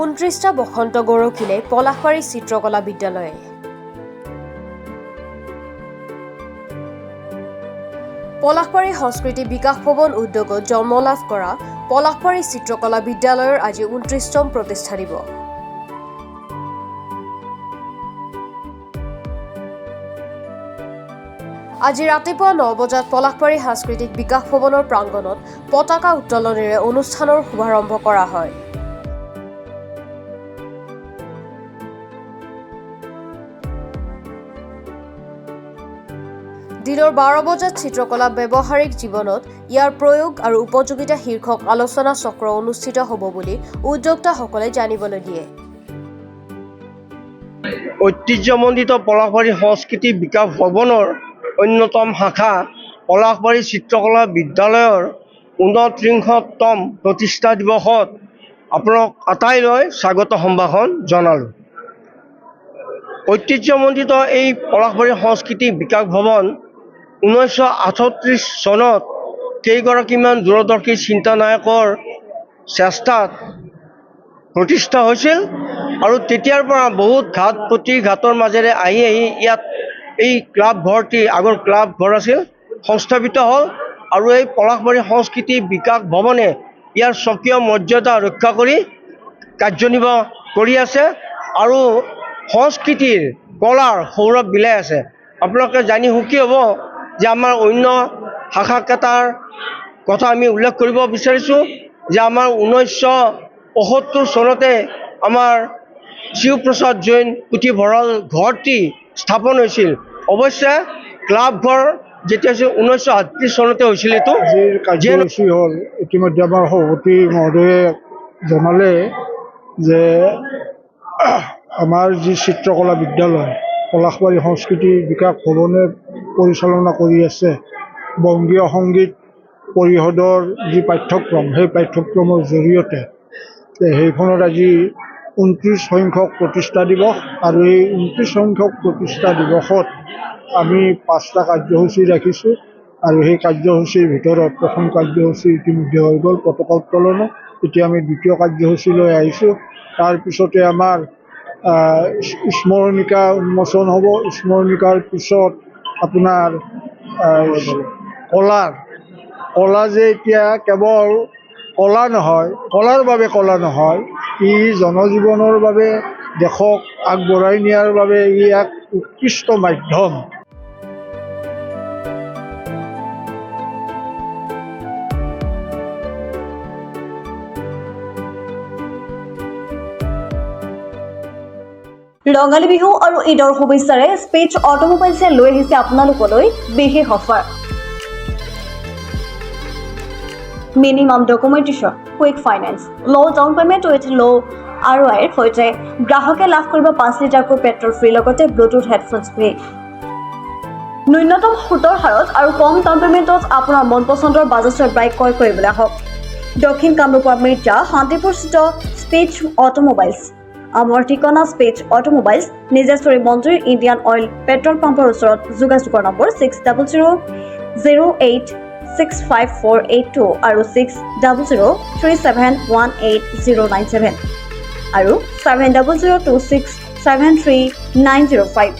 ঊনত্ৰিছটা বসন্ত গৰখিলে পলাশবাৰী চিত্ৰকলা বিদ্যালয়ে। পলাশবাৰী সংস্কৃতি বিকাশ ভৱন উদ্যোগত জন্ম লাভ কৰা পলাশবাৰী চিত্ৰকলা বিদ্যালয়ৰ আজি ঊনত্ৰিছতম প্ৰতিষ্ঠা দিৱস আজি ৰাতিপুৱা ন বজাত পলাশবাৰী সাংস্কৃতিক বিকাশ ভৱনৰ প্ৰাংগণত পতাকা উত্তোলনেৰে অনুষ্ঠানৰ শুভাৰম্ভ কৰা হয়। দিনৰ বাৰ বজাত চিত্ৰকলা ব্যৱহাৰিক জীৱনত ইয়াৰ প্ৰয়োগ আৰু উপযোগিতা শীৰ্ষক আলোচনা চক্ৰ অনুষ্ঠিত হ'ব বুলি উদ্যোক্তাসকলে জানিবলৈ দিয়ে। ঐতিহ্যমণ্ডিত পলাশবাৰী সংস্কৃতি বিকাশ ভৱনৰ অন্যতম শাখা পলাশবাৰী চিত্ৰকলা বিদ্যালয়ৰ ঊনত্ৰিশতম প্ৰতিষ্ঠা দিৱসত আপোনালোক আটাইলৈ স্বাগত সম্ভাষণ জনালোঁ। ঐতিহ্যমণ্ডিত এই পলাশবাৰী সংস্কৃতি বিকাশ ভৱন ঊনৈছশ আঠত্ৰিছ চনত কেইগৰাকীমান দূৰদৰ্শী চিন্তানায়কৰ চেষ্টাত প্ৰতিষ্ঠা হৈছিল আৰু তেতিয়াৰ পৰা বহুত প্ৰতিঘাতৰ মাজেৰে আহি আহি ইয়াত এই ক্লাব ঘৰটি, আগৰ ক্লাব ঘৰ আছিল, সংস্থাপিত হ'ল আৰু এই পলাশবাৰী সংস্কৃতি বিকাশ ভৱনে ইয়াৰ স্বকীয় মৰ্যাদা ৰক্ষা কৰি কাৰ্যনিৰ্বাহ কৰি আছে আৰু সংস্কৃতিৰ কলাৰ সৌৰভ বিলাই আছে। আপোনালোকে জানি সুখী হ'ব যে আমাৰ অন্য শাখাকেইটাৰ কথা আমি উল্লেখ কৰিব বিচাৰিছোঁ যে আমাৰ ঊনৈছশ পঁয়সত্তৰ চনতে আমাৰ শিৱপ্ৰসাদ জৈন পুথিভঁৰাল ঘৰটি স্থাপন হৈছিল। অৱশ্যে ক্লাব যেতিয়া ঊনৈছশ সাতত্ৰিছ চনতে হৈছিল এইটো আজিৰ কাৰ্যসূচী হ'ল ইতিমধ্যে আমাৰ সভাপতি মহোদয়ে জনালে যে আমাৰ যি চিত্ৰকলা বিদ্যালয় পলাশবাৰী সংস্কৃতি বিকাশ ভৱনে পৰিচালনা কৰি আছে বংগীয় সংগীত পৰিষদৰ যি পাঠ্যক্ৰম সেই পাঠ্যক্ৰমৰ জৰিয়তে সেইখনত আজি ঊনত্ৰিছ সংখ্যক প্ৰতিষ্ঠা দিৱস আৰু এই ঊনত্ৰিছ সংখ্যক প্ৰতিষ্ঠা দিৱসত আমি পাঁচটা কাৰ্যসূচী ৰাখিছোঁ আৰু সেই কাৰ্যসূচীৰ ভিতৰত প্ৰথম কাৰ্যসূচী ইতিমধ্যে হৈ গ'ল পতাকা উত্তোলন এতিয়া আমি দ্বিতীয় কাৰ্যসূচীলৈ আহিছোঁ। তাৰপিছতে আমাৰ স্মৰণিকা উন্মোচন হ'ব। স্মৰণিকাৰ পিছত আপোনাৰ কলাৰ কলা যে এতিয়া কেৱল কলা নহয়, কলাৰ বাবে কলা নহয় ই জনজীৱনৰ বাবে দেশক আগবঢ়াই নিয়াৰ বাবে ই এক উৎকৃষ্ট মাধ্যম। ৰঙালী বিহু আৰু ঈদৰ শুভেচ্ছাৰে স্পেচ অট'মোবাইলছে লৈ আহিছে আপোনালোকলৈ বিশেষ offer. Minimum documentation quick finance low' down payment with low' R আইৰ সৈতে গ্ৰাহকে লাভ কৰিব পাঁচ লিটাৰকৈ পেট্ৰল ফ্ৰী লগতে ব্লুটুথ হেডফোনছ ফ্ৰী ন্যূনতম সুতৰ হাৰত আৰু কম ডাউন পে'মেণ্টত আপোনাৰ মন পচন্দৰ বাজাজৰ বাইক ক্ৰয় কৰিবলৈ আহক। দক্ষিণ কামৰূপৰ মিৰ্জা শান্তিপুৰস্থিত স্পেচ অট'মোবাইলছ। আমাৰ ঠিকনা স্পেচ অট'মোবাইলছ, নিজেশ্বৰী মন্দিৰ, ইণ্ডিয়ান অইল পেট্ৰল পাম্পৰ ওচৰত। যোগাযোগৰ number six double zero' zero' eight six five four eight two আৰু six double zero' three seven one eight zero' nine seven আৰু seven double zero' two six seven three nine zero' five